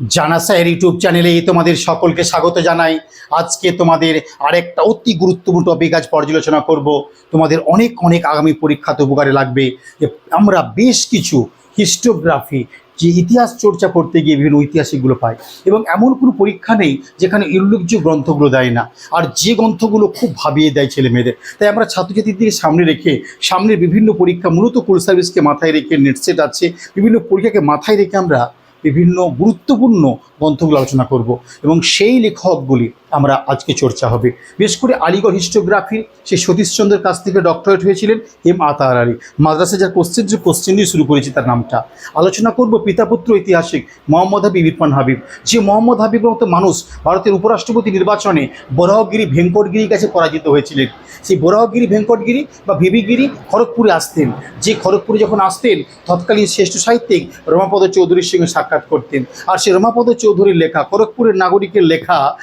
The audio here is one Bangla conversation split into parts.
জানা স্যার ইউটিউব চ্যানেলে তোমাদের সকলকে স্বাগত জানাই। আজকে তোমাদের আরেকটা অতি গুরুত্বপূর্ণ টপিক আজ পর্যালোচনা করব। তোমাদের অনেক অনেক আগামী পরীক্ষাতে উপকারে লাগবে। যে আমরা বেশ কিছু হিস্টোগ্রাফি, যে ইতিহাস চর্চা করতে গিয়ে বিভিন্ন ঐতিহাসিকগুলো পাই এবং এমন কোনো পরীক্ষা নেই যেখানে উল্লেখযোগ্য গ্রন্থগুলো দেয় না। আর যে গ্রন্থগুলো খুব ভাবিয়ে দেয় ছেলে মেয়েদের। তাই আমরা ছাত্রছাত্রীদেরকে সামনে রেখে, সামনের বিভিন্ন পরীক্ষা মূলত কুল সার্ভিসকে মাথায় রেখে নেটসেট আছে, বিভিন্ন পরীক্ষাকে মাথায় রেখে আমরা বিভিন্ন গুরুত্বপূর্ণ গ্রন্থগুলো আলোচনা করব এবং সেই লেখকগুলি আমরা আজকে চর্চা হবে। বেশ করে আলিগড় হিস্টোগ্রাফির সেই সতীশচন্দ্রের কাছ থেকে ডক্টরেট হয়েছিলেন এম আতার আলী। মাদ্রাসা যার কোশ্চেন যে কোশ্চেন দিয়ে শুরু করেছি তার নামটা। আলোচনা করব পিতাপুত্র ঐতিহাসিক মোহাম্মদ হাবিব ইরফান হাবিব। যে মোহাম্মদ হাবিবের মতো মানুষ ভারতের উপরাষ্ট্রপতি নির্বাচনে বরাহগিরি ভেঙ্কটগিরির কাছে পরাজিত হয়েছিলেন। সেই বরাহগিরি, ভেঙ্কটগিরি বা ভিবিগিরি খড়গপুরে আসতেন। যে খড়গপুরে যখন আসতেন, তৎকালীন শ্রেষ্ঠ সাহিত্যিক রমাপদ চৌধুরীর সঙ্গে সাক্ষাৎ করতেন। আর সেই রমাপদ চৌধুরীর লেখা, খড়গপুরের নাগরিকের লেখা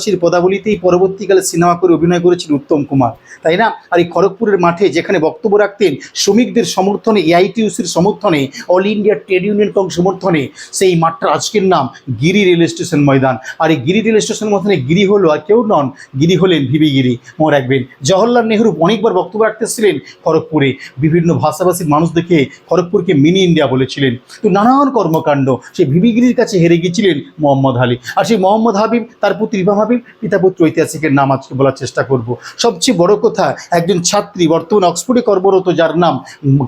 বনপলাশির পদাবলিতেই পরবর্তীকালে সিনেমা করে অভিনয় করেছেন উত্তম কুমার। তাই না? আর এই খড়গপুরের মাঠে যেখানে বক্তব্য রাখতেন শ্রমিকদের সমর্থনে, এআইটিউসির সমর্থনে, অল ইন্ডিয়া ট্রেড ইউনিয়ন কং সমর্থনে, সেই মাঠটার আজকের নাম গিরি রেল স্টেশন ময়দান। আর এই গিরি রেল স্টেশনের মধ্যে গিরি হলো আর কেউ নন, গিরি হলেন ভিবি গিরি। মনে রাখবেন, জওহরলাল নেহরু অনেকবার বক্তব্য রাখতেছিলেন খড়গপুরে। বিভিন্ন ভাষাভাষীর মানুষ দেখে খড়গপুরকে মিনি ইন্ডিয়া বলেছিলেন। তো নানান কর্মকাণ্ড, সেই ভিবিগিরির কাছে হেরে গিয়েছিলেন মোহাম্মদ আলী আর সেই মোহাম্মদ হাবিব তার পুত্র হাবিব পিতাপুত্র ঐতিহাসিকের নাম আজকে বলার চেষ্টা করব। সবচেয়ে বড় কথা, একজন ছাত্রী, বর্তমান অক্সফোর্ডে কর্মরত, যার নাম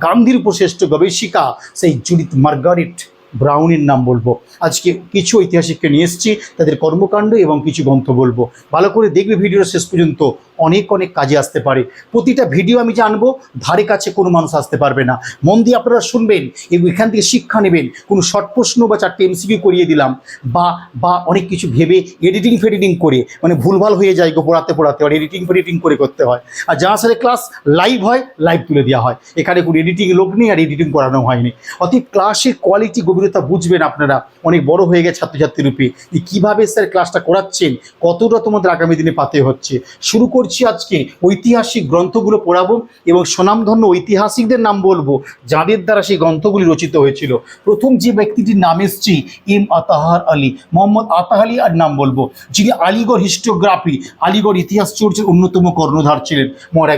গান্ধীর উপশ্রেষ্ঠ গবেষিকা, সেই জুডিথ মার্গারিট ব্রাউনের নাম বলব। আজকে কিছু ঐতিহাসিককে নিয়ে এসেছি, তাদের কর্মকাণ্ড এবং কিছু গ্রন্থ বলব। ভালো করে দেখবে ভিডিওর শেষ পর্যন্ত। অনেক অনেক কাজে আসতে পারে। প্রতিটা ভিডিও আমি জানব, ধারে কাছে কোনো মানুষ আসতে পারবে না। মন দিয়ে আপনারা শুনবেন এখান থেকে শিক্ষা নেবেন। কোনো শর্ট প্রশ্ন বা চারটে এমসিকিউ করিয়ে দিলাম বা বা অনেক কিছু ভেবে এডিটিং ফেডিটিং করে মানে ভুলভাল হয়ে যায় গো পড়াতে পড়াতে, আর এডিটিং ফেডিটিং করে করতে হয়। আর যা সাথে ক্লাস লাইভ হয় লাইভ তুলে দেওয়া হয়। এখানে কোনো এডিটিং লোক নেই আর এডিটিং করানো হয়নি। অতএব ক্লাসের কোয়ালিটি গভীরতা বুঝবেন আপনারা। অনেক বড় হয়ে গেছে ছাত্রছাত্রী রূপে। কীভাবে স্যার ক্লাসটা করাচ্ছেন, কতটা তোমাদের আগামী দিনে পাতে হচ্ছে। শুরু করছি আজকে, ঐতিহাসিক গ্রন্থগুলো পড়াবো এবং স্বনামধন্য ঐতিহাসিকদের নাম বলব যাদের দ্বারা সেই গ্রন্থগুলি রচিত হয়েছিল। প্রথম যে ব্যক্তিটির নাম এসছি, এম আতাহার আলী, মোহাম্মদ আতাহ আলী আর নাম বলব, যিনি আলিগড় হিস্টোগ্রাফি, আলিগড় ইতিহাস চর্চের অন্যতম কর্ণধার ছিলেন মনে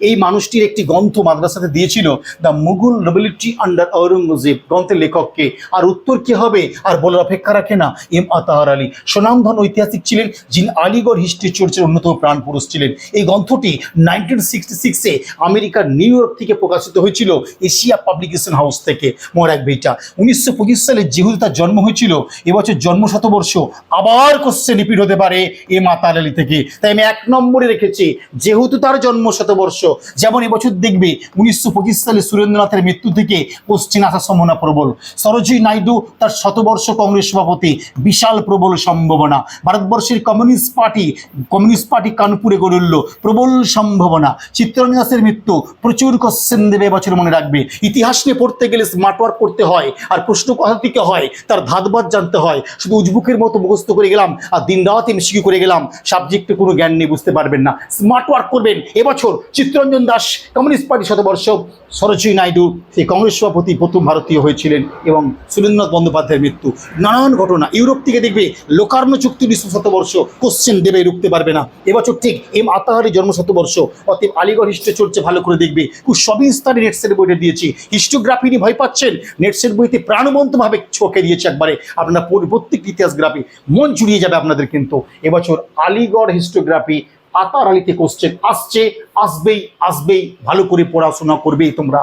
এই মানুষটির একটি গ্রন্থ মাদ্রাসাতে দিয়েছিল, the Mughal nobility under Aurangzeb গ্রন্থের লেখককে আর উত্তর কি হবে? আর বলার অপেক্ষা রাখে না, এম আতাহার আলী। সুনামধন ঐতিহাসিক ছিলেন যিনি আলিগড় হিস্ট্রি চর্চার অন্যতম প্রাণ পুরুষ ছিলেন। এই গ্রন্থটি নাইনটিন সিক্সটি সিক্সে আমেরিকার নিউ ইয়র্ক থেকে প্রকাশিত হয়েছিল, এশিয়া পাবলিকেশন হাউস থেকে। মনে রাখবে এটা। উনিশশো পঁচিশ সালে যেহেতু তার জন্ম হয়েছিল, এবছর জন্ম শতবর্ষ আবার কোশ্চেন রিপিট হতে পারে এ মাতার আলী থেকে। তাই আমি এক নম্বরে রেখেছি, যেহেতু তার জন্ম শতবর্ষ যেমন এবছর দেখবে, উনিশশো পঁচিশ সালে সুরেন্দ্রনাথের মৃত্যু থেকে কোশ্চেন আসার সম্ভাবনা প্রবল। সরোজিনী নাইডু তার শতবর্ষ কংগ্রেস সভাপতি, বিশাল প্রবল সম্ভাবনা। ভারতবর্ষের কমিউনিস্ট পার্টি কমিউনিস্ট পার্টি কানপুরে গড়ে উঠল প্রবল সম্ভাবনা। চিত্তরঞ্জন দাসের মৃত্যু, প্রচুর কোশ্চেন দেবে এবছর মনে রাখবে। ইতিহাস নিয়ে পড়তে গেলে স্মার্ট ওয়ার্ক করতে হয়, আর প্রশ্ন কথা থেকে হয়, তার ধাতবাদ জানতে হয়। শুধু উজবুকের মতো মুখস্থ করে গেলাম, আর দিন রাত এমসিকিউ করে গেলাম। সাবজেক্টে কোনো জ্ঞান নেই বুঝতে পারবেন না। স্মার্ট ওয়ার্ক করবেন। এবছর চিত্তরঞ্জন দাস, কমিউনিস্ট পার্টি শতবর্ষ সরোজিনী নাইডু, সেই কংগ্রেস সভাপতি প্রথম ভারতীয় হয়েছিলেন, এবং সুরেন্দ্রনাথ বন্দ্যোপাধ্যায়ের মৃত্যু। নানান ঘটনা। ইউরোপ থেকে দেখবে, লোকার্ণ চুক্তি বিশ্ব শতবর্ষ কোশ্চেন দেবে, রুখতে পারবে না। এবছর ঠিক এম আতাহারি জন্ম শতবর্ষ অতএব আলিগড় হিস্ট্রি চলছে, ভালো করে দেখবে। খুব সবই সবিস্তারে নেটসের বইটা দিয়েছি। হিস্টোগ্রাফি নিয়ে ভয় পাচ্ছেন? নেটসের বইতে প্রাণবন্তভাবে ছকে দিয়েছে একবারে। আপনার প্রত্যেক ইতিহাসগ্রাফি মন জুড়িয়ে যাবে আপনাদের কিন্তু। এবছর আলিগড় হিস্টোগ্রাফি আতার আলিতে কোশ্চেন আসছে। আসবেই আসবেই, ভালো করে পড়াশোনা করবেই তোমরা।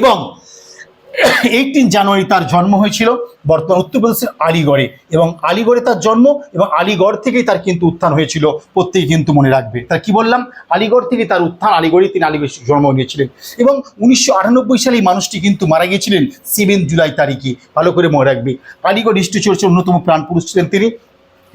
এবং এইটিন জানুয়ারি তার জন্ম হয়েছিল, বর্তমান উত্তরপ্রদেশের আলিগড়ে। এবং আলিগড়ে তার জন্ম এবং আলিগড় থেকেই তার কিন্তু উত্থান হয়েছিল প্রত্যেকে কিন্তু মনে রাখবে। তার কি বললাম? আলিগড় থেকে তার উত্থান আলিগড়ে তিনি আলিগড়ে জন্ম নিয়েছিলেন। এবং উনিশশো আটানব্বই সালে এই মানুষটি কিন্তু মারা গিয়েছিলেন, সেভেন জুলাই তারিখে। ভালো করে মনে রাখবে। আলিগড় হিস্ট্রি চর্চার অন্যতম প্রাণ পুরুষ ছিলেন তিনি।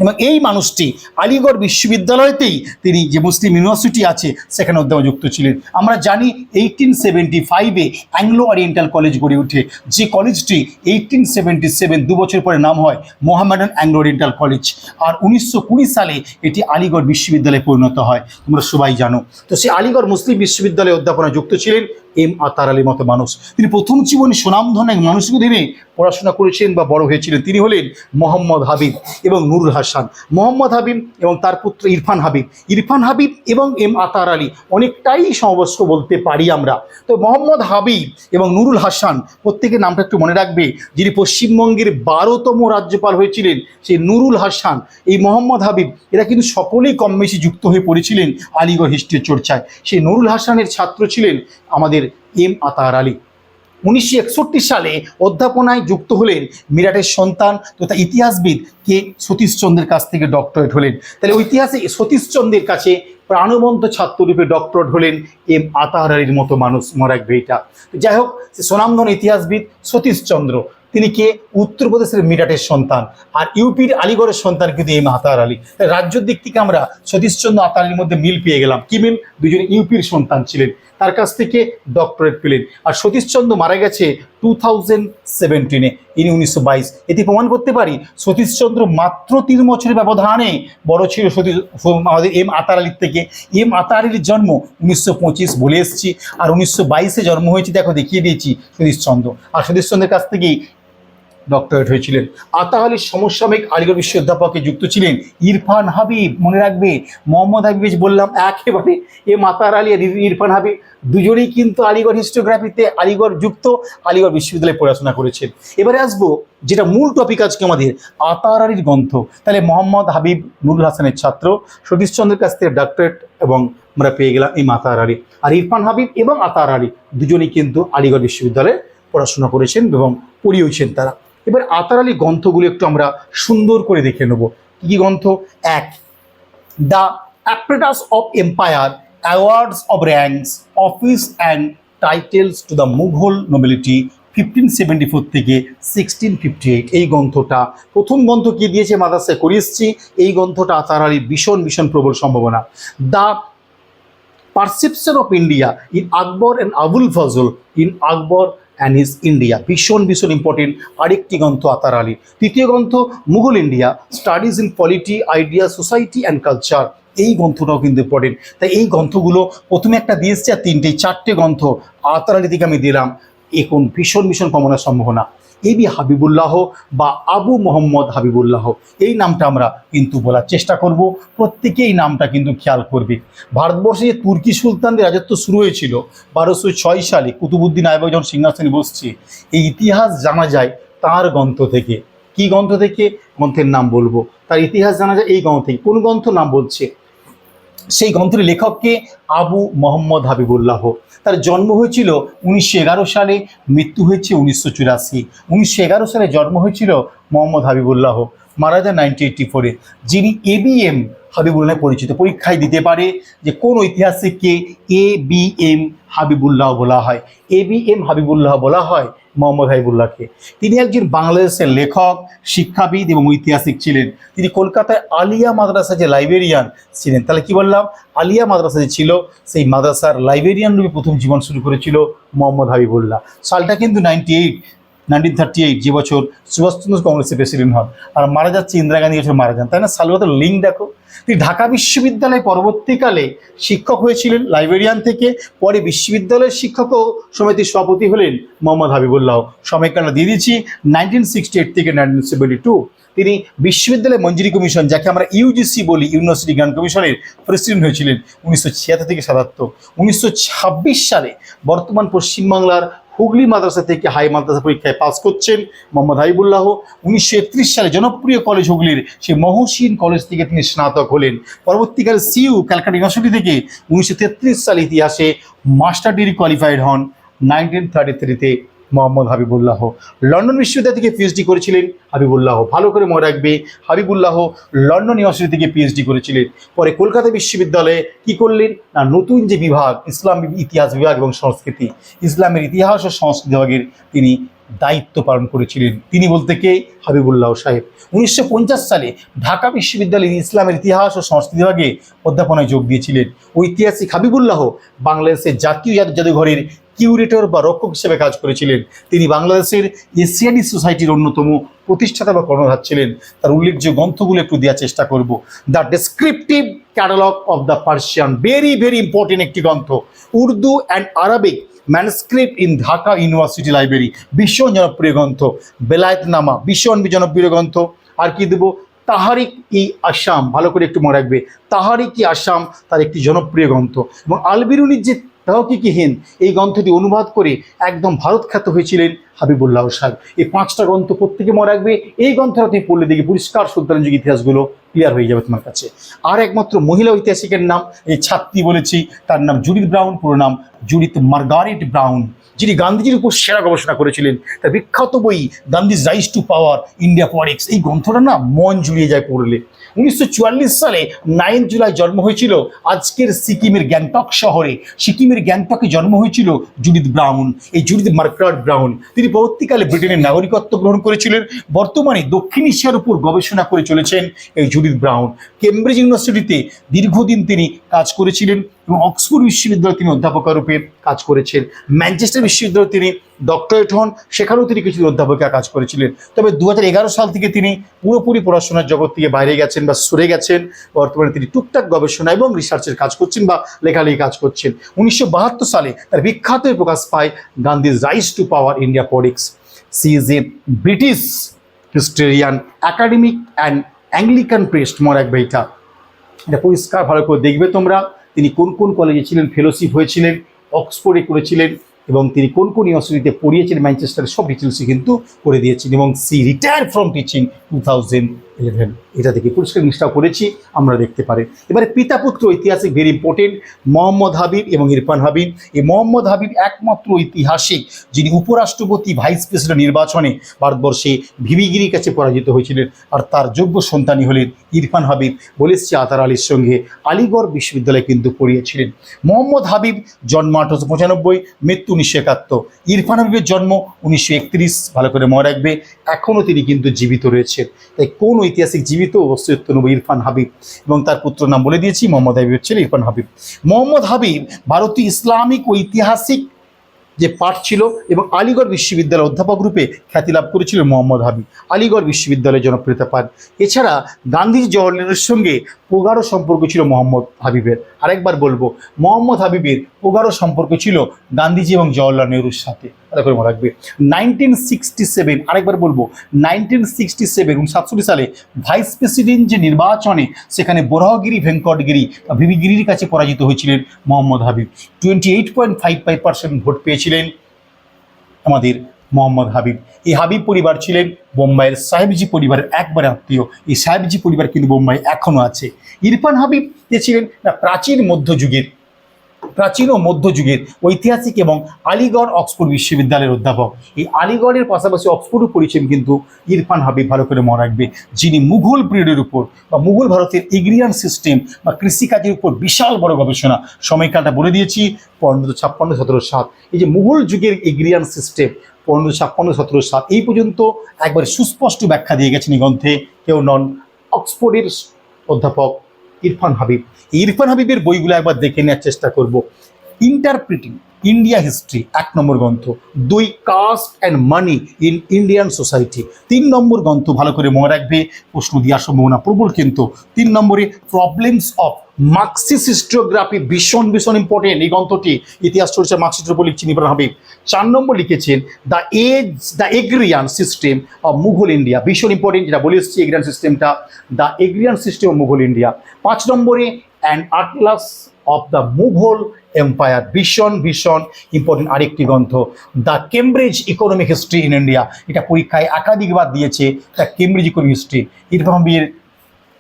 এবং এই মানুষটি আলিগড় বিশ্ববিদ্যালয়তেই তিনি যে মুসলিম ইউনিভার্সিটি আছে, সেখানে যুক্ত ছিলেন। আমরা জানি এইটিন সেভেন্টি ফাইভে অ্যাংলো ওরিয়েন্টাল কলেজ গড়ে ওঠে। যে কলেজটি এইটিন সেভেন্টি সেভেন দু বছর পরে নাম হয় মোহামেডান অ্যাংলো ওরিয়েন্টাল কলেজ আর উনিশশো কুড়ি সালে এটি আলিগড় বিশ্ববিদ্যালয়ে পরিণত হয়। তোমরা সবাই জানো। তো সে আলিগড় মুসলিম বিশ্ববিদ্যালয়ে অধ্যাপনা যুক্ত ছিলেন। এম আতার আলীর মতো মানুষ। তিনি প্রথম জীবনে সুনামধন এক মানুষকে দিনে পড়াশোনা করেছিলেন বা বড় হয়েছিলেন। তিনি হলেন মোহাম্মদ হাবিব এবং নুরুল হাসান। মোহাম্মদ হাবিব এবং তার পুত্র ইরফান হাবিব। ইরফান হাবিব এবং এম আতার আলী অনেকটাই সমবস্ক বলতে পারি আমরা। তো মোহাম্মদ হাবিব এবং নুরুল হাসান প্রত্যেকের নামটা একটু মনে রাখবে। যিনি পশ্চিমবঙ্গের বারোতম রাজ্যপাল হয়েছিলেন, সেই নুরুল হাসান। এই মোহাম্মদ হাবিব, এরা কিন্তু সকলেই কম বেশি যুক্ত হয়ে পড়েছিলেন আলিগড় হিস্ট্রির চর্চায়। সেই নুরুল হাসানের ছাত্র ছিলেন আমাদের এম আতার আলী। উনিশশো একষট্টি সালে অধ্যাপনায় যুক্ত হলেন মিরাটের সন্তান তথা ইতিহাসবিদ কে সতীশচন্দ্রের কাছ থেকে ডক্টরেট হলেন। তাহলে ইতিহাসে সতীশচন্দ্রের কাছে প্রাণবন্ত ছাত্ররূপে ডক্টরেট হলেন এম আতাহার আলীর মতো মানুষ মরাক ভেইটা যাই হোক, সে সোনামধন ইতিহাসবিদ সতীশচন্দ্র। তিনি কে? উত্তরপ্রদেশের মিরাটের সন্তান। আর ইউপির আলিগড়ের সন্তান কিন্তু এম আতাহার আলী। রাজ্যের দিক থেকে আমরা সতীশচন্দ্র আতাহার মধ্যে মিল পেয়ে গেলাম। কি মিল? দুজনে ইউপির সন্তান ছিলেন। তার কাছ থেকে ডক্টরেট পেলেন। আর সতীশচন্দ্র মারা গেছে টু থাউজেন্ড সেভেন্টিনে ইনি উনিশশো বাইশ। এটি প্রমাণ করতে পারি, সতীশচন্দ্র মাত্র তিন বছরের ব্যবধানে বড় ছিল সতীশ, আমাদের এম আতার আলীর থেকে। এম আতার আলীর জন্ম উনিশশো পঁচিশ বলে এসেছি। আর উনিশশো বাইশে জন্ম হয়েছে, দেখো দেখিয়ে দিয়েছি সতীশচন্দ্র। আর সতীশচন্দ্রের কাছ থেকেই ডক্টরেট হয়েছিলেন। আতা আলীর সমসাময়িক আলিগড় বিশ্ব অধ্যাপকে যুক্ত ছিলেন ইরফান হাবিব, মনে রাখবে? মোহাম্মদ হাবিব বললাম, একেবারে এ মাতার আলী আর ইরফান হাবিব দুজনেই কিন্তু আলিগড় হিস্টোগ্রাফিতে আলিগড় যুক্ত, আলিগড় বিশ্ববিদ্যালয়ে পড়াশোনা করেছেন। এবারে আসব, যেটা মূল টপিক আজকে আমাদের আতার আলীর গ্রন্থ। তাহলে মোহাম্মদ হাবিব নুরুল হাসানের ছাত্র সতীশচন্দ্রের কাছ থেকে ডক্টরেট এবং আমরা পেয়ে গেলাম এই মাতার আলী। আর ইরফান হাবিব এবং আতার আলী দুজনেই কিন্তু আলিগড় বিশ্ববিদ্যালয়ে পড়াশোনা করেছেন এবং পড়িয়েছেন তারা। এবার আতার আলী গ্রন্থগুলো একটু আমরা সুন্দর করে দেখে নেব। কী কী গ্রন্থ? এক, the apparatus of empire, awards of ranks, office and titles to the Mughal nobility, fifteen seventy four থেকে সিক্সটিন ফিফটি এইট। এই গ্রন্থটা, প্রথম গ্রন্থ কি দিয়েছে মাদাসে করে এসছি এই গ্রন্থটা আলীর ভীষণ ভীষণ প্রবল সম্ভাবনা। The perception of India in Akbar and Abul Fazl, in Akbar and is India ভীষণ ভীষণ ইম্পর্টেন্ট আরেকটি গ্রন্থ আতার আলী। তৃতীয় গ্রন্থ, Mughal India studies in polity idea society and culture এই গ্রন্থটাও কিন্তু ইম্পর্টেন্ট তাই এই গ্রন্থগুলো প্রথমে একটা দিয়েছি আর তিনটে, চারটে গ্রন্থ আতার আলী থেকে আমি দিলাম। এখন ভীষণ ভীষণ কমনার সম্ভাবনা। এবি হাবিবুল্লাহ বা আবু মোহাম্মদ হাবিবুল্লাহ। এই নামটা আমরা কিন্তু বলার চেষ্টা করব। প্রত্যেকে এই নামটা কিন্তু খেয়াল করবে। ভারতবর্ষে যে তুর্কি সুলতানদের রাজত্ব শুরু হয়েছিল বারোশো ছয় সালে, কুতুবুদ্দিন আইবক যখন সিংহাসনে বসছে, এই ইতিহাস জানা যায় তার গ্রন্থ থেকে। কি গ্রন্থ থেকে? গ্রন্থের নাম বলব। তার ইতিহাস জানা যায় এই গ্রন্থ থেকে। কোন গ্রন্থ নাম বলছে? সেই গ্রন্থের লেখককে আবু মোহাম্মদ হাবিবুল্লাহ। তার জন্ম হয়েছিল উনিশশো এগারো সালে, মৃত্যু হয়েছে উনিশশো চুরাশি। উনিশশো সালে জন্ম হয়েছিল মোহাম্মদ হাবিবুল্লাহ। মারা যায় নাইনটি এইটটি ফোরে, যিনি এবিএম হাবিবুল্লাহ পরিচিত, পরীক্ষায় দিতে পারে যে কোন ঐতিহাসিককে এ বি এম হাবিবুল্লাহ বলা হয়। এ বি এম হাবিবুল্লাহ বলা হয় মোহাম্মদ হাবিবুল্লাহকে। তিনি একজন বাংলাদেশের লেখক, শিক্ষাবিদ এবং ঐতিহাসিক ছিলেন। তিনি কলকাতায় আলিয়া মাদ্রাসা যে লাইব্রেরিয়ান ছিলেন, তাহলে কি বললাম? আলিয়া মাদ্রাসা যে ছিল, সেই মাদ্রাসার লাইব্রেরিয়ান রূপে প্রথম জীবন শুরু করেছিল মোহাম্মদ হাবিবুল্লাহ। সালটা কিন্তু ninety eight nineteen thirty eight, যে বছর সুভাষচন্দ্র কংগ্রেসের প্রেসিডেন্ট হন, আর মারা যাচ্ছে ইন্দিরা গান্ধী বছর মারা যান। তাই না? সালগত লিঙ্ক দেখো। তিনি ঢাকা বিশ্ববিদ্যালয়ে পরবর্তীকালে শিক্ষক হয়েছিলেন, লাইব্রেরিয়ান থেকে, পরে বিশ্ববিদ্যালয়ের শিক্ষকও সমিতির সভাপতি হলেন মোহাম্মদ হাবিবুল্লাহ। সময়কালটা দিয়ে দিচ্ছি নাইনটিন সিক্সটি এইট থেকে নাইনটিন সেভেন্টি টু। তিনি বিশ্ববিদ্যালয় মঞ্জুরি কমিশন, যাকে আমরা ইউজিসি বলি, ইউনিভার্সিটি জ্ঞান কমিশনের প্রেসিডেন্ট হয়েছিলেন, উনিশশো ছিয়াত্তর থেকে সাতাত্তর। উনিশশো সালে বর্তমান পশ্চিমবাংলার হুগলি মাদ্রাসা থেকে হাই মাদ্রাসা পরীক্ষায় পাস করছেন মোহাম্মদ হাইবুল্লাহ উনিশশো একত্রিশ সালে জনপ্রিয় কলেজ হুগলির সেই মহসিন কলেজ থেকে তিনি স্নাতক হলেন। পরবর্তীকালে সিইউ ক্যালকাটা ইউনিভার্সিটি থেকে উনিশশো তেত্রিশ সালে ইতিহাসে মাস্টার ডিগ্রি কোয়ালিফাইড হন। নাইনটিন থার্টি থ্রিতে মোহাম্মদ হাবিবুল্লাহ। লন্ডন বিশ্ববিদ্যালয় থেকে পিএইচডি করেছিলেন হাবিবুল্লাহ। ভালো করে মনে রাখবে, হাবিবুল্লাহ লন্ডন ইউনিভার্সিটি থেকে পিএইচডি করেছিলেন। পরে কলকাতা বিশ্ববিদ্যালয়ে কি করলেন? না, নতুন যে বিভাগ, ইসলাম ইতিহাস বিভাগ এবং সংস্কৃতি, ইসলামের ইতিহাস ও সংস্কৃতি বিভাগের তিনি দায়িত্ব পালন করেছিলেন। তিনি বলতে কে? হাবিবুল্লাহ সাহেব। উনিশশো পঞ্চাশ সালে ঢাকা বিশ্ববিদ্যালয়ের ইসলামের ইতিহাস ও সংস্কৃতি বিভাগে অধ্যাপনায় যোগ দিয়েছিলেন। ঐতিহাসিক হাবিবুল্লাহ বাংলাদেশের জাতীয় জাদু- জাদুঘরের কিউরেটর বা রক্ষক হিসেবে কাজ করেছিলেন। তিনি বাংলাদেশের এশিয়ানি সোসাইটির অন্যতম প্রতিষ্ঠাতা বা কর্ণধার ছিলেন। তার উল্লেখযোগ্য গ্রন্থগুলো একটু দেওয়ার চেষ্টা করব। The descriptive catalogue of the Persian. Very very important একটি গ্রন্থ। Urdu and Arabic manuscript in Dhaka university library ভীষণ জনপ্রিয় গ্রন্থ বেলায়েতনামা ভীষণ জনপ্রিয় গ্রন্থ আর কি দেবো? তাহারিক ই আসাম ভালো করে একটু মনে রাখবে। তাহারিক ই আসাম তার একটি জনপ্রিয় গ্রন্থ। এবং আলবিরুনির যে তাহকিকিহীন এই গ্রন্থটি অনুবাদ করে একদম ভারত খ্যাত হয়েছিলেন হাবিবুল্লাহ সাহেব। এই পাঁচটা গ্রন্থ প্রত্যেকে মনে রাখবে, এই গ্রন্থটা তুমি পড়লে দেখি পরিষ্কার সুলতান যুগ ইতিহাসগুলো ক্লিয়ার হয়ে যাবে তোমার কাছে। আর একমাত্র মহিলা ঐতিহাসিকের নাম, এই ছাত্রী বলেছি, তার নাম জুডিথ ব্রাউন, পুরো নাম জুডিথ মার্গারেট ব্রাউন। যিনি গান্ধীজির উপর সেরা গবেষণা করেছিলেন, তার বিখ্যাত বই Gandhi's rise to power India politics এই গ্রন্থটা না মন জুড়িয়ে যায় পড়লে। উনিশশো চুয়াল্লিশ সালে নাইন জুলাই জন্ম হয়েছিল আজকের সিকিমের গ্যাংটক শহরে। সিকিমের গ্যাংটকে জন্ম হয়েছিল জুডিথ ব্রাউন, এই জুডিথ মার্কার্ট ব্রাউন। তিনি পরবর্তীকালে ব্রিটেনের নাগরিকত্ব গ্রহণ করেছিলেন, বর্তমানে দক্ষিণ এশিয়ার উপর গবেষণা করে চলেছেন এই জুডিথ ব্রাউন। কেমব্রিজ ইউনিভার্সিটিতে দীর্ঘদিন তিনি কাজ করেছিলেন। এবং অক্সফোর্ড বিশ্ববিদ্যালয়ে তিনি অধ্যাপকা রূপে কাজ করেছেন। ম্যানচেস্টার বিশ্ববিদ্যালয়ে তিনি ডক্টরেট হন, সেখানেও তিনি কিছু অধ্যাপকা কাজ করেছিলেন। তবে দু হাজার এগারো সাল থেকে তিনি পুরোপুরি পড়াশোনার জগৎ থেকে বাইরে গেছেন বা সরে গেছেন। বর্তমানে তিনি টুকটাক গবেষণা এবং রিসার্চের কাজ করছেন বা লেখালেখি কাজ করছেন। উনিশশো বাহাত্তর সালে তার বিখ্যাত প্রকাশ পায় গান্ধীর rise to power India politics she is a British historian academic and Anglican priest রাখবে এটা এটা পরিষ্কার, ভালো করে দেখবে তোমরা। তিনি কোন কোন কলেজে ছিলেন ফেলোশিপ হয়েছিলেন অক্সফোর্ডে করেছিলেন এবং তিনি কোন কোন ইউনিভার্সিটিতে পড়িয়েছিলেন ম্যানচেস্টারের সব ডিটেলসই কিন্তু করে দিয়েছেন এবং she retire from teaching two thousand eleven এটা থেকে পরিষ্কার নিষ্ঠা করেছি, আমরা দেখতে পারি। এবারে পিতা পুত্র ঐতিহাসিক ভেরি ইম্পর্টেন্ট মোহাম্মদ হাবিব এবং ইরফান হাবিব। এই মোহাম্মদ হাবিব একমাত্র ঐতিহাসিক, যিনি উপরাষ্ট্রপতি ভাইস প্রেসিডেন্ট নির্বাচনে ভারতবর্ষে ভিবিগিরির কাছে পরাজিত হয়েছিলেন। আর তার যোগ্য সন্তানই হলেন ইরফান হাবিব। বলেছি আতার আলীর সঙ্গে আলিগড় বিশ্ববিদ্যালয়ে কিন্তু পড়িয়েছিলেন। মোহাম্মদ হাবিব জন্ম আঠারোশো পঁচানব্বই, মৃত্যু উনিশশো একাত্তর। ইরফান হাবিবের জন্ম উনিশশো একত্রিশ, ভালো করে মনে রাখবে। এখনও তিনি কিন্তু জীবিত রয়েছেন তাই কোন ঐতিহাসিক জীবিত অবশ্যই উত্তর নেব ইরফান হাবিব এবং তার পুত্র নাম বলে দিয়েছি, মোহাম্মদ হাবিবের ছেলে ইরফান হাবিব। মোহাম্মদ হাবিব ভারতীয় ইসলামিক ঐতিহাসিক যে পাঠ ছিল এবং আলিগড় বিশ্ববিদ্যালয়ের অধ্যাপক রূপে খ্যাতি লাভ করেছিল মোহাম্মদ হাবিব। আলিগড় বিশ্ববিদ্যালয়ে জনপ্রিয়তা পান। এছাড়া গান্ধীজি জওয়াহরলালের সঙ্গে প্রগাঢ় সম্পর্ক ছিল মোহাম্মদ হাবিবের। আরেকবার বলব, মোহাম্মদ হাবিবের প্রগাঢ় সম্পর্ক ছিল গান্ধীজি এবং জওয়াহরলাল নেহরুর সাথে। ভালো করে মনে রাখবে নাইনটিন সিক্সটি সেভেন আরেকবার বলব নাইনটিন সিক্সটি সেভেন সাতষট্টি সালে ভাইস প্রেসিডেন্ট যে নির্বাচনে সেখানে বরাহগিরি, ভেঙ্কটগিরি ভিবিগিরির কাছে পরাজিত হয়েছিলেন Mohammad Habib. Twenty eight point five five percent vote পেয়েছিলেন আমাদের মোহাম্মদ হাবিব। এই হাবিব পরিবার ছিলেন বোম্বাইয়ের সাহেবজি পরিবারের একবারে আত্মীয়। এই সাহেবজি পরিবার কিন্তু বোম্বাই এখনও আছে। ইরফান হাবিব যে ছিলেন না, প্রাচীন মধ্যযুগের, প্রাচীন ও মধ্যযুগের ঐতিহাসিক এবং আলিগড় অক্সফোর্ড বিশ্ববিদ্যালয়ের অধ্যাপক। এই আলিগড়ের পাশাপাশি অক্সফোর্ডও পড়েছেন কিন্তু ইরফান হাবিব ভালো করে মনে রাখবে, যিনি মুঘল পিরিয়ডের উপর বা মুঘল ভারতের এগ্রিয়ান সিস্টেম বা কৃষিকাজের উপর বিশাল বড় গবেষণা সময়কালটা বলে দিয়েছি পনেরোশো ছাপ্পান্ন, সতেরো সাত। এই যে মুঘল যুগের এগ্রিয়ান সিস্টেম পনেরোশো ছাপ্পান্ন, সতেরো, সাত। এই পর্যন্ত একবার সুস্পষ্ট ব্যাখ্যা দিয়ে গেছেন এই গ্রন্থে। কেউ নন অক্সফোর্ডের অধ্যাপক ইরফান হাবিব। ইরফান হাবিবের বইগুলো একবার দেখে নেওয়ার চেষ্টা করব। ইন্টারপ্রিটিং ইন্ডিয়া হিস্ট্রি এক নম্বর গ্রন্থ। দুই caste and money in Indian society তিন নম্বর গ্রন্থ ভালো করে মনে রাখবে। প্রশ্ন দেওয়ার সম্ভাবনা প্রবল কিন্তু। তিন নম্বরে প্রবলেমস অফ মার্কসিস হিস্টোগ্রাফি ভীষণ ভীষণ ইম্পর্টেন্ট এই গ্রন্থটি ইতিহাস চর্চা মার্কসিস্টের উপর লিখছেন ইব্রাহিম হাবিব। চার নম্বর লিখেছেন the age the agrarian system of Mughal India ভীষণ ইম্পর্টেন্ট যেটা বলে এসেছি এগ্রিয়ান সিস্টেমটা the agrarian system of Mughal India পাঁচ নম্বরে and atlas of the Mughal empire ভীষণ ভীষণ ইম্পর্টেন্ট আরেকটি গ্রন্থ the Cambridge economic history in India এটা পরীক্ষায় একাধিকবার দিয়েছে the Cambridge economic history Irfan হাবিবের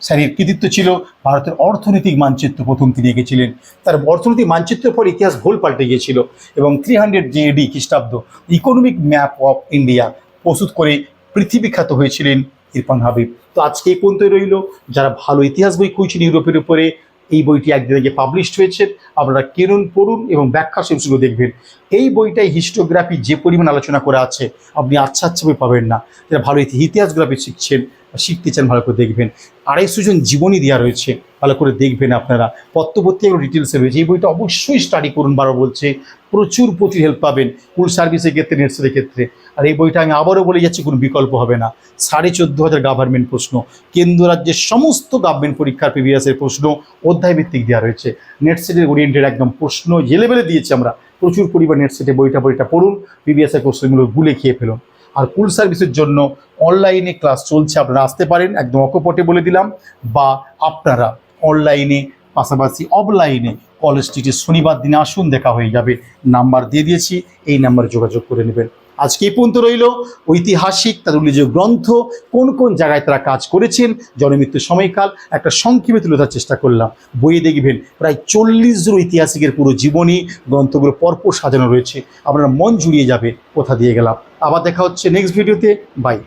স্যারের কৃতিত্ব ছিল ভারতের অর্থনৈতিক মানচিত্র প্রথম তিনি এঁকেছিলেন। তার অর্থনৈতিক মানচিত্রের পর ইতিহাস ভুল পাল্টে গিয়েছিল এবং থ্রি হান্ড্রেড জেডি খ্রিস্টাব্দ ইকোনমিক ম্যাপ অফ ইন্ডিয়া প্রস্তুত করে পৃথিবী খ্যাত হয়েছিলেন ইরফান হাবিব। তো আজকে এই পর্যন্ত রইল। যারা ভালো ইতিহাস বই খুঁজছেন ইউরোপের উপরে, এই বইটি একদিন আগে পাবলিশড হয়েছে। আপনারা কিনুন পড়ুন এবং ব্যাখ্যা শেষগুলো দেখবেন। এই বইটাই হিস্টোগ্রাফি যে পরিমাণ আলোচনা করা আছে, আপনি আচ্ছা আচ্ছা পাবেন না। যারা ভালো ইতি- ইতিহাসগ্রাফি শিখছেন শিখতে চান ভালো করে দেখবেন। আড়াইশো জন জীবনী দেওয়া রয়েছে, ভালো করে দেখবেন আপনারা। পত্রপত্রিকা ডিটেলসে রয়েছে। এই বইটা অবশ্যই স্টাডি করুন বারো বলছে। প্রচুর প্রচুর হেল্প পাবেন কুল সার্ভিসের ক্ষেত্রে নেটসের ক্ষেত্রে। আর এই বইটা আমি আবারও বলে যাচ্ছি, কোনো বিকল্প হবে না। সাড়ে চোদ্দ হাজার গভর্নমেন্ট প্রশ্ন। কেন্দ্র রাজ্যের সমস্ত গভর্নমেন্ট পরীক্ষার প্রিভিয়াসের প্রশ্ন অধ্যায় ভিত্তিক দেওয়া রয়েছে। নেট সেটের ওরিয়েন্টেড একদম প্রশ্ন লেভেলে দিয়েছি আমরা। প্রচুর পরিমাণ নেটসেটে বইটা বইটা পড়ুন প্রিভিয়াস কোশ্চেনগুলো গুলে খেয়ে ফেলুন। আর কুল সার্ভিসের জন্য অনলাইনে ক্লাস চলছে, আপনারা আসতে পারেন, একদম অকপটে বলে দিলাম, বা আপনারা অনলাইনে, পাশাপাশি অফলাইনে কলেজ স্ট্রিটে শনিবার দিনে আসুন, দেখা হয়ে যাবে। নাম্বার দিয়ে দিয়েছি, এই নাম্বারে যোগাযোগ করে নেবেন। আজকে এই পর্যন্ত রইল। ঐতিহাসিক তার উল্লেখযোগ্য গ্রন্থ, কোন কোন জায়গায় তারা কাজ করেছেন জনমৃত্যুর সময়কাল, একটা সংক্ষেপে তুলে ধরার চেষ্টা করলাম। বইয়ে দেখবেন প্রায় চল্লিশ জন ঐতিহাসিকের পুরো জীবনী, গ্রন্থগুলো পরপর সাজানো রয়েছে। আপনার মন জুড়িয়ে যাবে কোথা দিয়ে গেলাম। আবার দেখা হচ্ছে নেক্সট ভিডিওতে বাই